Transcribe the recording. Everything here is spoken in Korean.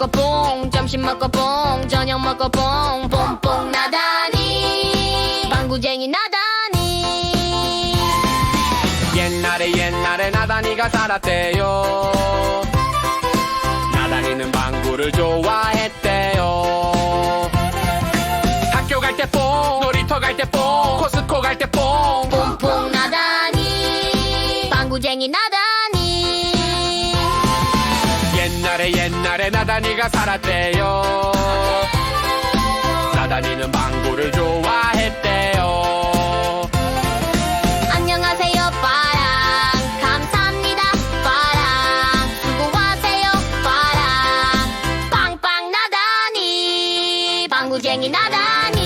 아침 먹고 뽕 저녁 먹고 뽕 뽕뽕 나다니 방구쟁이 나다니. 옛날에 옛날에 나단이가 살았대요. 나단이는 방구를 좋아했대요. 학교 갈 때 뽕 놀이터 갈 때 뽕 코스코 갈 때 뽕. 뽕뽕 나다니 방구쟁이 나다니 옛날에 옛날에 나다니가 살았대요. 나다니는 망고를 좋아했대요. 안녕하세요 빠랑. 감사합니다 빠랑. 수고하세요 빠랑. 빵빵 나다니 방구쟁이 나다니